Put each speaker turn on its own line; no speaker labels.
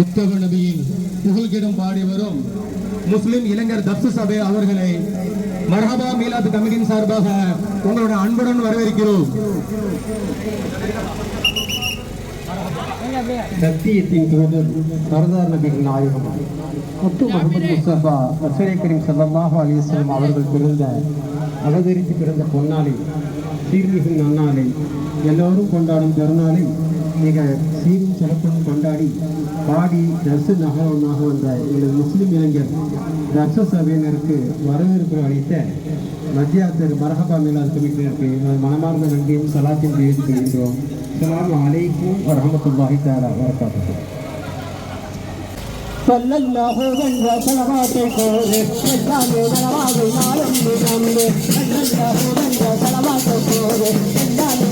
உத்தவ நபியின் புகழ்கிடம் பாடி வரும் முஸ்லிம் இளைஞர் தப்சு சபை அவர்களை மரஹபா மீலாத் கமிட்டியின் சார்பாக உங்களோட அன்புடன் வரவேற்கிறோம்.
சத்தியத்தின் தூதர் சர்தார் நபிகள் நாயகம் முத்து முகமது முஸ்தபா ரசூலை கரீம் அவர்கள் பிறந்த அவதரித்து பிறந்த பொன்னாளி சீர்மிகு நன்னாளை எல்லோரும் கொண்டாடும் பெருநாளை மிக சீரும் சிறப்பும் கொண்டாடி பாடி தர்சு நகரமாக வந்த எங்கள் முஸ்லீம் இளைஞர் தர்ச சபையினருக்கு வரவேற்பு அளித்த மத்திய திரு மரகபா மீலாத் கமிட்டினருக்கு எமது மனமார்ந்த நன்றியும் சலாத்தையும் தெரிவித்துக் கொள்கின்றோம். அஸ்ஸலாமு அலைக்கும் வரஹமத்துல்லாஹி தஆலா வரகாத்துஹு
சொல்லல்லாஹு என்ற செலவாத்தை கோரு எல்லாமே ಬಂದ ಬಂದ ಸಲವಾಟ ಹೋಗೋ ಎಂದಾನು